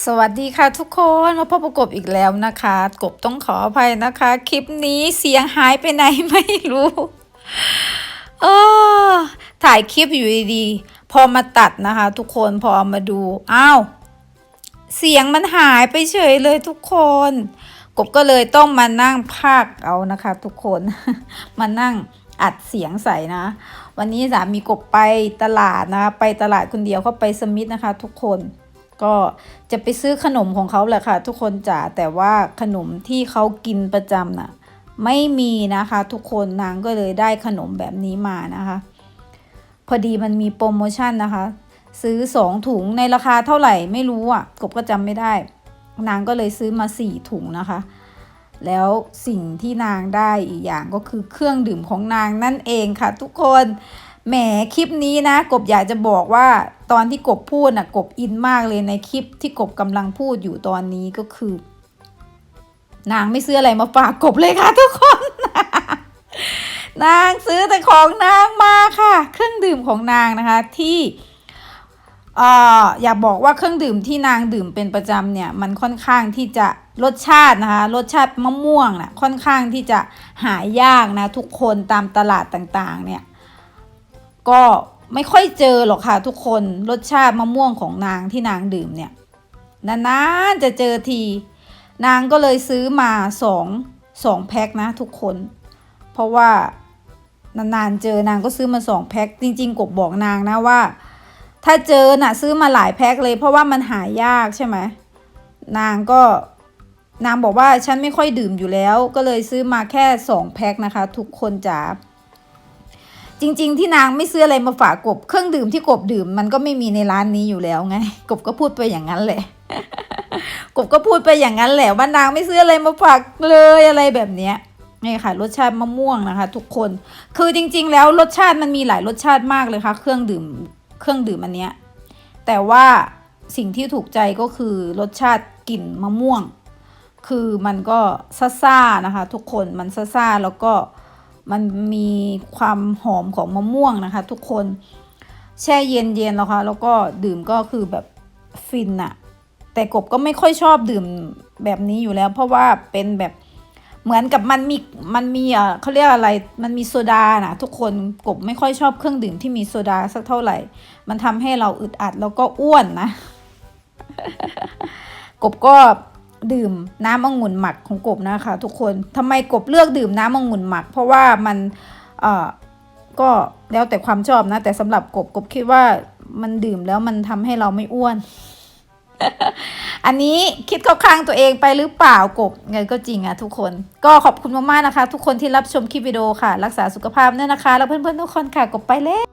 สวัสดีค่ะทุกคนมาพบกับกบอีกแล้วนะคะ กบต้องขออภัยนะคะ คลิปนี้เสียงหายไปไหนไม่รู้เออถ่ายคลิปอยู่ดีๆพอมาตัดนะคะ ทุกคนพอมาดูอ้าวเสียงมันหายไปเฉยเลยทุกคน กบก็เลยต้องมานั่งพากเอานะคะ ทุกคนมานั่งอัดเสียงใส่นะ วันนี้สามีกบไปตลาดนะ ไปตลาดคนเดียวเขาไปสมิธนะคะ ทุกคน ก็จะไปซื้อขนมของเขาแหละค่ะ ทุกคนจ๋าแต่ว่าขนมที่เขากินประจำน่ะไม่มีนะคะ ทุกคนนางก็เลยได้ขนมแบบนี้มานะคะ พอดีมันมีโปรโมชั่นนะคะ ซื้อสองถุงในราคาเท่าไหร่ไม่รู้อะกบก็จำไม่ได้ นางก็เลยซื้อมาสี่ถุงนะคะ แล้วสิ่งที่นางได้อีกอย่างก็คือเครื่องดื่มของนางนั่นเองค่ะ ทุกคน แหมคลิปนี้นะ กบอยากจะบอกว่าตอนที่กบพูดน่ะ กบอินมากเลยในคลิปที่กบกำลังพูดอยู่ตอนนี้ก็คือ นางไม่ซื้ออะไรมาฝากกบเลยค่ะทุกคน นางซื้อแต่ของนางมาค่ะ เครื่องดื่มของนางนะคะที่เอ่ออยากบอกว่าเครื่องดื่มที่นางดื่มเป็นประจำเนี่ย มันค่อนข้างที่จะรสชาตินะคะรสชาติมะม่วงนะ่ะค่อนข้างที่จะหายากนะทุกคนตามตลาดต่างๆ เนี่ย ก็ไม่ค่อยเจอหรอกค่ะทุกคนรสชาติมะม่วงของนางที่นางดื่มเนี่ยนานๆจะเจอที นางก็เลยซื้อมาสองสองแพ็คนะทุกคน เพราะว่านานๆเจอนางก็ซื้อมาสองแพ็คจริง ๆ กบบอกนางนะว่า ถ้าเจอน่ะซื้อมาหลายแพ็คเลยเพราะว่ามันหายากใช่ไหมนางก็นางบอกว่าฉันไม่ค่อยดื่มอยู่แล้ว ก็เลยซื้อมาแค่สองแพ็คนะคะ ทุกคนจ๋า จริง ๆ ที่นางไม่ซื้ออะไรมาฝากกบ เครื่องดื่มที่กบดื่มมันก็ไม่มีในร้านนี้อยู่แล้วไง กบก็พูดไปอย่างนั้นแหละ กบก็พูดไปอย่างนั้นแหละว่านางไม่ซื้ออะไรมาฝากเลยอะไรแบบเนี้ยนี่ค่ะรสชาติมะม่วงนะคะ ทุกคนคือจริง ๆ แล้วรสชาติมันมีหลายรสชาติมากเลยค่ะ เครื่องดื่มเครื่องดื่มอันเนี้ยแต่ว่าสิ่งที่ถูกใจก็คือรสชาติกลิ่นมะม่วง คือมันก็ซ่าๆนะคะ ทุกคนมันซ่าๆแล้วก็ มันมีความหอมของมะม่วงนะคะ ทุกคนแช่เย็นๆแล้วค่ะแล้วก็ดื่มก็คือแบบฟินอะแต่กบก็ไม่ค่อยชอบดื่มแบบนี้อยู่แล้ว เพราะว่าเป็นแบบเหมือนกับมันมีมันมีอะเขาเรียกอะไรมันมีโซดานะทุกคนกบไม่ค่อยชอบเครื่องดื่มที่มีโซดาสักเท่าไหร่ มันทำให้เราอึดอัดแล้วก็อ้วนนะ กบก็ ดื่มน้ำองุ่นหมักของกบนะคะทุกคนทำไมกบเลือกดื่มน้ำองุ่นหมัก เพราะว่ามันเอ่อก็แล้วแต่ความชอบนะ แต่สำหรับกบกบคิดว่ามันดื่มแล้วมันทำให้เราไม่อ้วน อันนี้คิดเข้าข้างตัวเองไปหรือเปล่ากบไงก็จริงอะทุกคน ก็ขอบคุณมากๆนะคะ ทุกคนที่รับชมคลิปวิดีโอค่ะ รักษาสุขภาพด้วยนะคะ แล้วเพื่อนๆทุกคนค่ะกบไปแล้ว